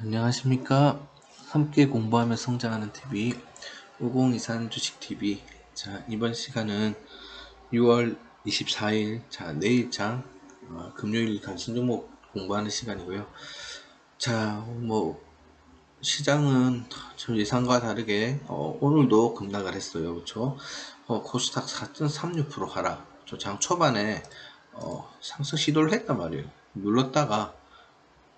안녕하십니까. 함께 공부하며 성장하는 TV 5023 주식TV 자 이번 시간은 6월 24일 자 내일장 어, 금요일 단순 종목 공부하는 시간이고요. 자 뭐 시장은 좀 예상과 다르게 어, 오늘도 급락을 했어요. 그렇죠? 어, 코스닥 4.36% 하락. 장 초반에 어, 상승 시도를 했단 말이에요. 눌렀다가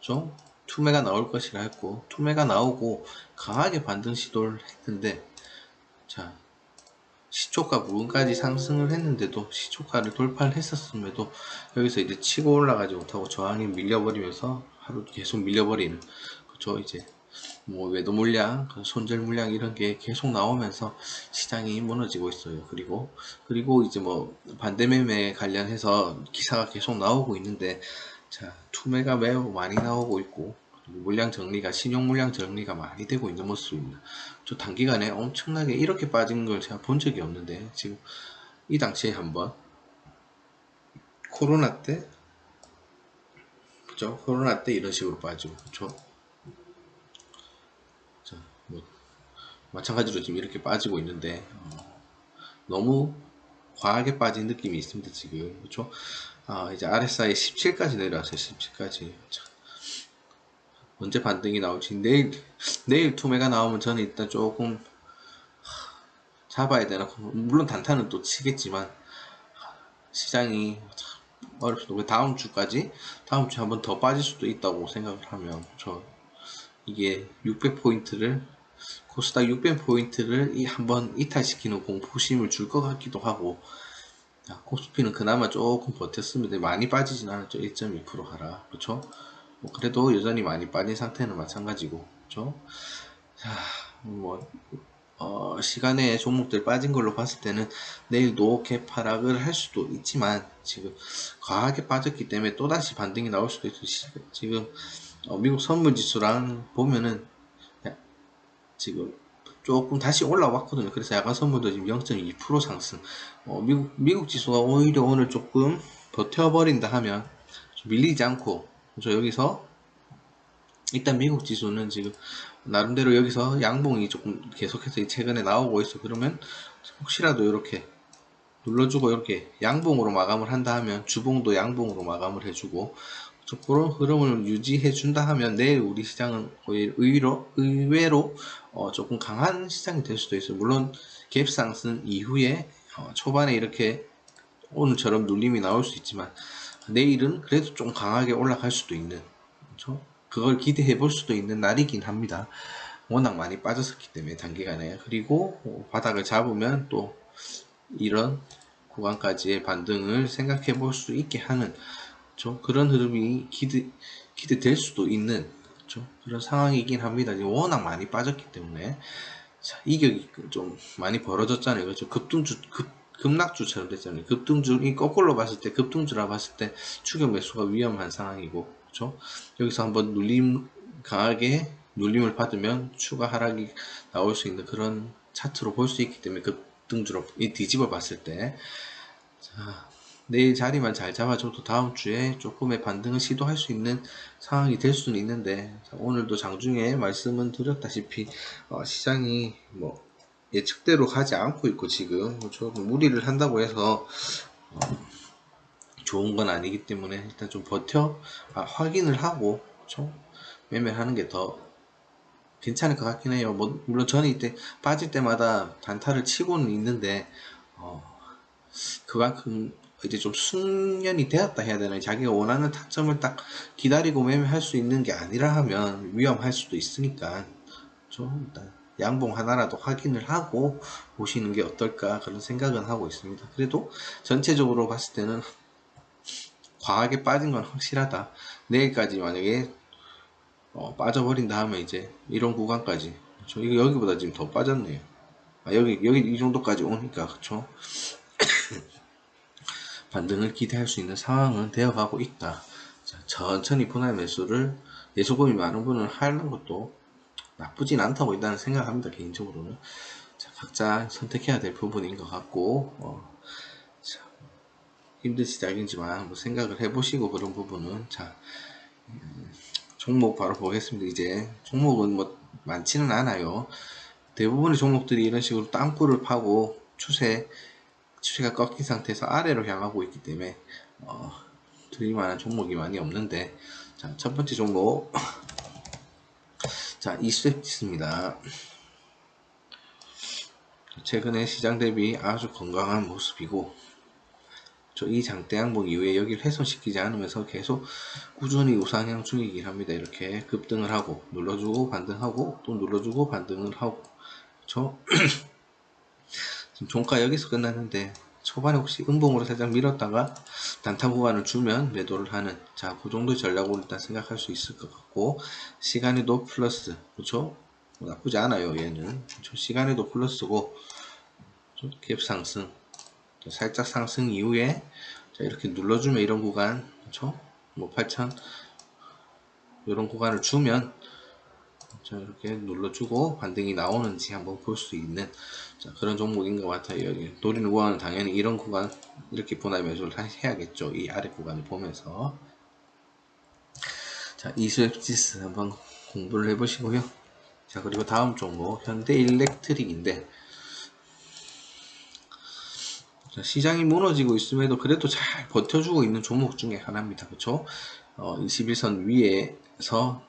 좀 투매가 나올 것이라 했고 투매가 나오고 강하게 반등 시도를 했는데 자 시초가 부분까지 상승을 했는데도 시초가를 돌파를 했었음에도 여기서 이제 치고 올라가지 못하고 저항이 밀려버리면서 하루 계속 밀려버리는 그쵸 이제 뭐 외도 물량, 그 손절 물량 이런 게 계속 나오면서 시장이 무너지고 있어요. 그리고 그리고 이제 뭐 반대 매매 관련해서 기사가 계속 나오고 있는데 자 투매가 매우 많이 나오고 있고 물량 정리가 신용 물량 정리가 많이 되고 있는 모습입니다. 저 단기간에 엄청나게 이렇게 빠진 걸 제가 본 적이 없는데 지금 이 당시에 한번 코로나 때 그죠? 코로나 때 이런 식으로 빠지고 그죠? 자, 뭐 마찬가지로 지금 이렇게 빠지고 있는데 어, 너무 과하게 빠진 느낌이 있습니다 지금 그렇죠? 아 이제 RSI 17까지 내려왔어요 17까지. 자, 언제 반등이 나올지. 내일 내일 투매가 나오면 저는 일단 조금 잡아야 되나? 물론 단타는 또 치겠지만 시장이 어렵습니다. 다음 주까지? 다음 주에 한번 더 빠질 수도 있다고 생각을 하면 저 이게 600포인트를 코스닥 600포인트를 이 한번 이탈시키는 공포심을 줄 것 같기도 하고 코스피는 그나마 조금 버텼습니다. 많이 빠지진 않았죠. 1.2% 하라. 그렇죠? 뭐 그래도 여전히 많이 빠진 상태는 마찬가지고. 그죠? 자, 뭐 어, 시간에 종목들 빠진 걸로 봤을 때는 내일도 갭하락을 할 수도 있지만 지금 과하게 빠졌기 때문에 또다시 반등이 나올 수도 있어요. 지금 어, 미국 선물 지수랑 보면은 지금 조금 다시 올라왔거든요. 그래서 야간 선물도 지금 0.2% 상승. 어, 미국, 미국 지수가 오히려 오늘 조금 버텨버린다 하면 밀리지 않고 그래서 여기서 일단 미국 지수는 지금 나름대로 여기서 양봉이 조금 계속해서 최근에 나오고 있어 그러면 혹시라도 이렇게 눌러주고 이렇게 양봉으로 마감을 한다 하면 주봉도 양봉으로 마감을 해주고 그런 흐름을 유지해 준다 하면 내일 우리 시장은 의외로, 의외로 어 조금 강한 시장이 될 수도 있어요 물론 갭 상승 이후에 어 초반에 이렇게 오늘처럼 눌림이 나올 수 있지만 내일은 그래도 좀 강하게 올라갈 수도 있는 그렇죠? 그걸 기대해 볼 수도 있는 날이긴 합니다. 워낙 많이 빠졌었기 때문에 단기간에 그리고 바닥을 잡으면 또 이런 구간까지의 반등을 생각해 볼 수 있게 하는 그렇죠? 그런 흐름이 기대, 기대될 수도 있는 그렇죠? 그런 상황이긴 합니다. 워낙 많이 빠졌기 때문에 자, 이격이 좀 많이 벌어졌잖아요. 그렇죠? 급등주, 급, 급락주처럼 됐잖아요. 급등주 이 거꾸로 봤을 때 급등주라 봤을 때 추격 매수가 위험한 상황이고 그렇죠? 여기서 한번 눌림 강하게 눌림을 받으면 추가 하락이 나올 수 있는 그런 차트로 볼 수 있기 때문에 급등주로 이 뒤집어 봤을 때 자, 내일 자리만 잘 잡아줘도 다음 주에 조금의 반등을 시도할 수 있는 상황이 될 수는 있는데 자, 오늘도 장중에 말씀은 드렸다시피 어, 시장이 뭐 예측대로 가지 않고 있고 지금 그렇죠? 무리를 한다고 해서 어, 좋은 건 아니기 때문에 일단 좀 버텨 아, 확인을 하고 그렇죠? 매매하는 게 더 괜찮을 것 같긴 해요. 뭐, 물론 저는 이때 빠질 때마다 단타를 치고는 있는데 어, 그만큼 이제 좀 숙련이 되었다 해야 되나요? 자기가 원하는 타점을 딱 기다리고 매매할 수 있는 게 아니라 하면 위험할 수도 있으니까 좀 양봉 하나라도 확인을 하고 보시는 게 어떨까 그런 생각은 하고 있습니다. 그래도 전체적으로 봤을 때는 과하게 빠진 건 확실하다. 내일까지 만약에 어, 빠져버린 다음에 이제 이런 구간까지 저 이거 여기보다 지금 더 빠졌네요. 아, 여기 여기 이 정도까지 오니까 그쵸? 반등을 기대할 수 있는 상황은 되어가고 있다. 자, 천천히 분할 매수를 예수금이 많은 분은 하는 것도 나쁘진 않다고 일단 생각합니다 개인적으로는 자, 각자 선택해야 될 부분인 것 같고 어, 자, 힘든 시작이지만 뭐 생각을 해보시고 그런 부분은 자 음, 종목 바로 보겠습니다. 이제 종목은 뭐 많지는 않아요. 대부분의 종목들이 이런 식으로 땅굴을 파고 추세 추세가 꺾인 상태에서 아래로 향하고 있기 때문에 어, 드릴만한 종목이 많이 없는데 자, 첫 번째 종목 자 이스웹지수입니다. 최근에 시장 대비 아주 건강한 모습이고 저이 장대 양봉 이후에 여기를 훼손시키지 않으면서 계속 꾸준히 우상향 중이긴 합니다. 이렇게 급등을 하고 눌러주고 반등하고 또 눌러주고 반등을 하고 저 지금 종가 여기서 끝났는데 초반에 혹시 음봉으로 살짝 밀었다가 단타 구간을 주면 매도를 하는 자 그 정도 전략으로 일단 생각할 수 있을 것 같고 시간에도 플러스 그렇죠? 뭐 나쁘지 않아요 얘는. 그렇죠? 시간에도 플러스고 좀갭 상승. 자, 살짝 상승 이후에 자 이렇게 눌러주면 이런 구간 그렇죠? 뭐 8천 이런 구간을 주면 자 이렇게 눌러주고 반등이 나오는지 한번 볼 수 있는 자, 그런 종목인 것 같아요. 여기 노리는 구간은 당연히 이런 구간 이렇게 분할 매수를 하- 해야겠죠. 이 아래 구간을 보면서 자 이수엑지스 한번 공부를 해보시고요. 자 그리고 다음 종목 현대일렉트릭인데 자, 시장이 무너지고 있음에도 그래도 잘 버텨주고 있는 종목 중에 하나입니다. 그렇죠? 어, 21선 위에서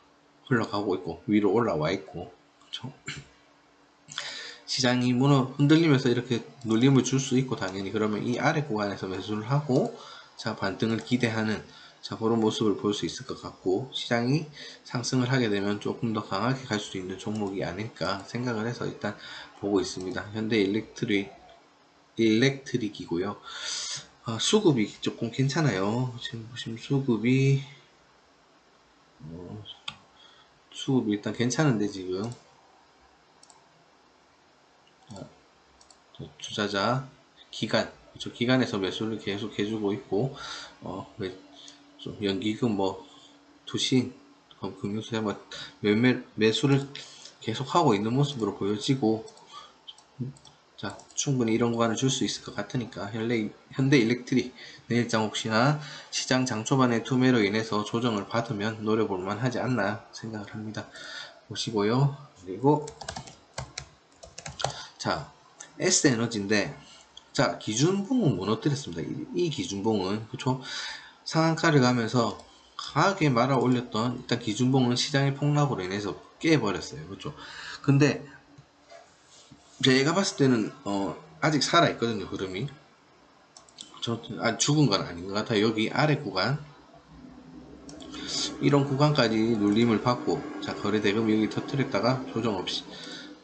흘러가고 있고 위로 올라와 있고 그렇죠? 시장이 무너 흔들리면서 이렇게 눌림을 줄 수 있고 당연히 그러면 이 아래 구간에서 매수를 하고 자 반등을 기대하는 자 그런 모습을 볼 수 있을 것 같고 시장이 상승을 하게 되면 조금 더 강하게 갈 수 있는 종목이 아닐까 생각을 해서 일단 보고 있습니다. 현대 일렉트릭 일렉트릭이고요. 아, 수급이 조금 괜찮아요. 지금 보시면 수급이 어, 수급이 일단 괜찮은데 지금. 어, 투자자 기간. 저 기간에서 매수를 계속 해주고 있고 어, 매, 좀 연기금 뭐 투신 어, 금융수에 뭐 매매 매수를 계속 하고 있는 모습으로 보여지고 자 충분히 이런 구간을 줄 수 있을 것 같으니까 현대, 현대 일렉트릭 내일장 혹시나 시장 장초반의 투매로 인해서 조정을 받으면 노려볼만 하지 않나 생각을 합니다. 보시고요. 그리고 자 S에너지인데 자 기준봉은 무너뜨렸습니다. 이, 이 기준봉은 그쵸? 상한가를 가면서 강하게 말아 올렸던 일단 기준봉은 시장의 폭락으로 인해서 깨버렸어요. 그렇죠 근데 제가 봤을 때는 어, 아직 살아 있거든요 흐름이. 저 아, 죽은 건 아닌 것 같아요. 여기 아래 구간. 이런 구간까지 눌림을 받고 자 거래 대금 여기 터뜨렸다가 조정 없이.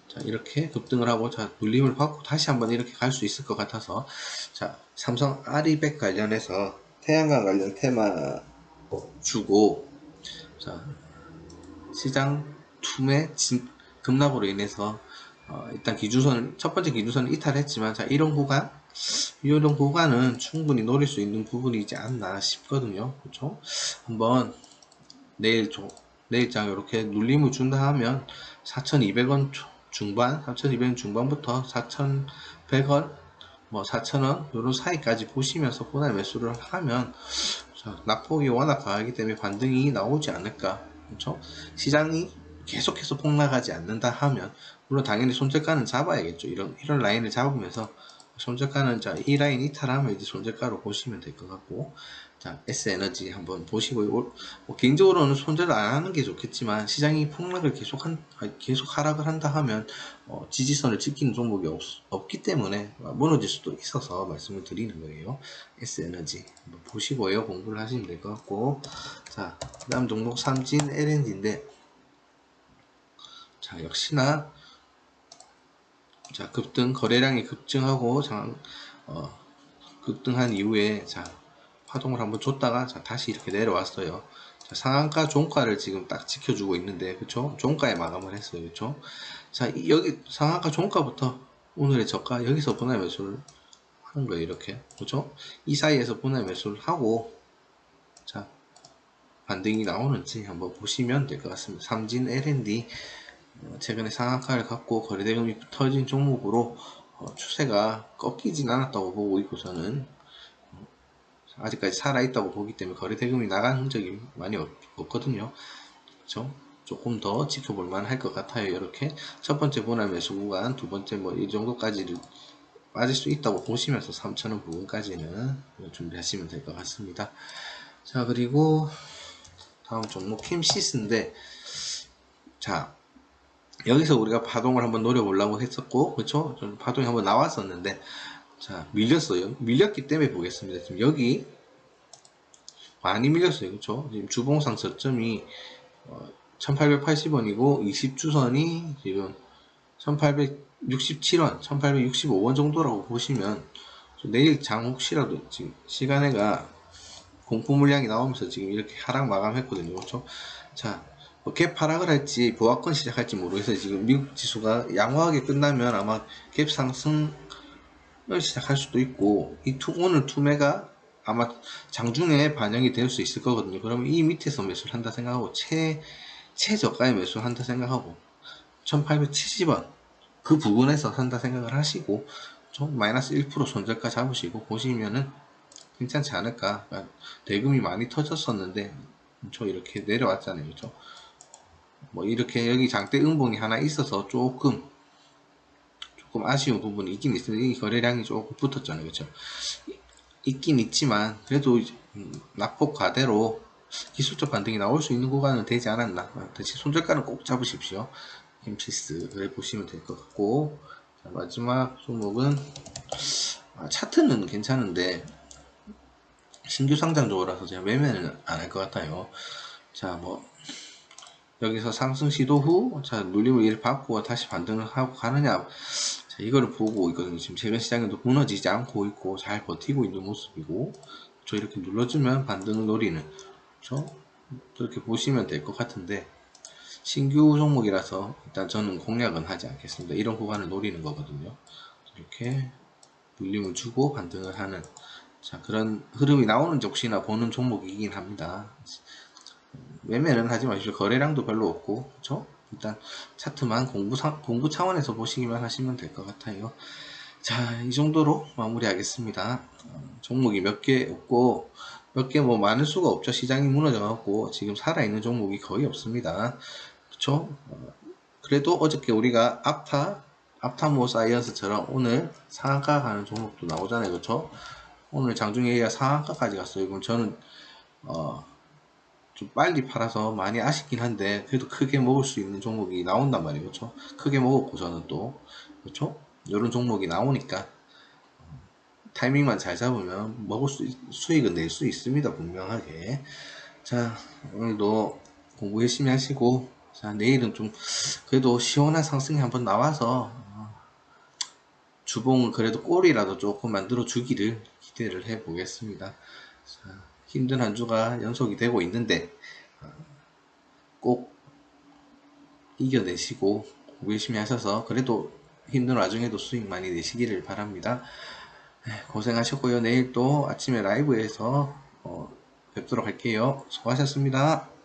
자 이렇게 급등을 하고 자 눌림을 받고 다시 한번 이렇게 갈 수 있을 것 같아서. 자 삼성 아리백 관련해서 태양광 관련 테마 주고 자 시장 투매 진, 급락으로 인해서 어, 일단 기준선을 첫 번째 기준선을 이탈했지만 자 이런 구간 이런 구간은 충분히 노릴 수 있는 부분이지 않나 싶거든요. 그렇죠? 한번 내일 조, 내일장 이렇게 눌림을 준다 하면 4,200원 중반 3,200원 중반부터 4,100원 뭐 4,000원 이런 사이까지 보시면서 분할 매수를 하면 자, 낙폭이 워낙 강하기 때문에 반등이 나오지 않을까. 그렇죠? 시장이 계속해서 폭락하지 않는다 하면 물론 당연히 손절가는 잡아야겠죠. 이런 이런 라인을 잡으면서 손절가는 자 이 라인 이탈하면 이제 손절가로 보시면 될 것 같고 자 S 에너지 한번 보시고요. 뭐 개인적으로는 손절을 안 하는 게 좋겠지만 시장이 폭락을 계속 한 계속 하락을 한다 하면 어, 지지선을 지키는 종목이 없, 없기 때문에 무너질 수도 있어서 말씀을 드리는 거예요. S 에너지 한번 보시고요. 공부를 하시면 될 것 같고 자 그 다음 종목 삼진 LNG인데 자 역시나 자 급등 거래량이 급증하고 장, 어, 급등한 이후에 자 파동을 한번 줬다가 자 다시 이렇게 내려왔어요. 자, 상한가 종가를 지금 딱 지켜주고 있는데 그쵸? 종가에 마감을 했어요. 그쵸? 자 이- 여기 상한가 종가부터 오늘의 저가 여기서 분할 매수를 하는 거예요 이렇게. 그쵸? 이 사이에서 분할 매수를 하고 자 반등이 나오는지 한번 보시면 될 것 같습니다. 삼진 어, 최근에 상한가를 갖고 거래대금이 터진 종목으로 어, 추세가 꺾이진 않았다고 보고 있고 저는 어, 아직까지 살아있다고 보기 때문에 거래대금이 나간 흔적이 많이 없, 없거든요. 그쵸? 조금 더 지켜볼 만할 것 같아요. 이렇게 첫 번째 분할 매수 구간, 두 번째 뭐 이 정도까지를 빠질 수 있다고 보시면서 3,000원 부분까지는 준비하시면 될 것 같습니다. 자, 그리고 다음 종목 킴시스인데 자, 여기서 우리가 파동을 한번 노려보려고 했었고, 그쵸? 좀 파동이 한번 나왔었는데, 자, 밀렸어요. 밀렸기 때문에 보겠습니다. 지금 여기 많이 밀렸어요. 그쵸? 지금 주봉상 저점이 어, 1880원이고 20주선이 지금 1867원, 1865원 정도라고 보시면 좀 내일 장 혹시라도 지금 시간에가 공포 물량이 나오면서 지금 이렇게 하락 마감했거든요. 그렇죠? 자, 뭐 갭 하락을 할지 보합권 시작할지 모르겠어요. 지금 미국 지수가 양호하게 끝나면 아마 갭 상승을 시작할 수도 있고 이 투, 오늘 투매가 아마 장중에 반영이 될 수 있을 거거든요. 그러면 이 밑에서 매수를 한다 생각하고 최 최저가에 매수를 한다 생각하고 1870원 그 부분에서 산다 생각을 하시고 좀 마이너스 1% 손절가 잡으시고 보시면은 괜찮지 않을까 대금이 많이 터졌었는데 저 이렇게 내려왔잖아요 그죠 뭐 이렇게 여기 장대 음봉이 하나 있어서 조금 조금 아쉬운 부분이 있긴 있습니다 이 거래량이 조금 붙었잖아요. 그죠 있긴 있지만 그래도 음, 낙폭 과대로 기술적 반등이 나올 수 있는 구간은 되지 않았나. 대신 손절가는 꼭 잡으십시오. 햄피스를 보시면 될 것 같고. 자, 마지막 종목은 아, 차트는 괜찮은데 신규 상장적으로라서 제가 매매는 안 할 것 같아요. 자뭐 여기서 상승 시도 후 자 눌림을 이를 받고 다시 반등을 하고 가느냐 자 이거를 보고 있거든요 지금 최근 시장에도 무너지지 않고 있고 잘 버티고 있는 모습이고 저 이렇게 눌러주면 반등을 노리는 그렇죠 그렇게 보시면 될 것 같은데 신규 종목이라서 일단 저는 공략은 하지 않겠습니다. 이런 구간을 노리는 거거든요. 이렇게 물림을 주고 반등을 하는 자 그런 흐름이 나오는 혹시나 보는 종목이긴 합니다. 매매는 하지 마십시오. 거래량도 별로 없고 그렇죠? 일단 차트만 공부, 사, 공부 차원에서 보시기만 하시면 될 것 같아요. 자, 이 정도로 마무리하겠습니다. 어, 종목이 몇 개 없고, 몇 개 뭐 많을 수가 없죠. 시장이 무너져갖고, 지금 살아있는 종목이 거의 없습니다. 그쵸? 어, 그래도 어저께 우리가 앞타, 앞타모 사이언스처럼 오늘 상한가 가는 종목도 나오잖아요. 그쵸? 오늘 장중에 상한가까지 갔어요. 그럼 저는, 어, 좀 빨리 팔아서 많이 아쉽긴 한데, 그래도 크게 먹을 수 있는 종목이 나온단 말이에요. 그쵸? 크게 먹었고, 저는 또. 그쵸? 이런 종목이 나오니까, 타이밍만 잘 잡으면 먹을 수, 수익은 낼 수 있습니다. 분명하게. 자, 오늘도 공부 열심히 하시고, 자, 내일은 좀 그래도 시원한 상승이 한번 나와서 어, 주봉을 그래도 꼬리라도 조금 만들어 주기를 기대를 해 보겠습니다. 자, 힘든 한 주가 연속이 되고 있는데 어, 꼭 이겨내시고 열심히 하셔서 그래도 힘든 와중에도 수익 많이 내시기를 바랍니다. 네, 고생하셨고요. 내일 또 아침에 라이브에서 어, 뵙도록 할게요. 수고하셨습니다.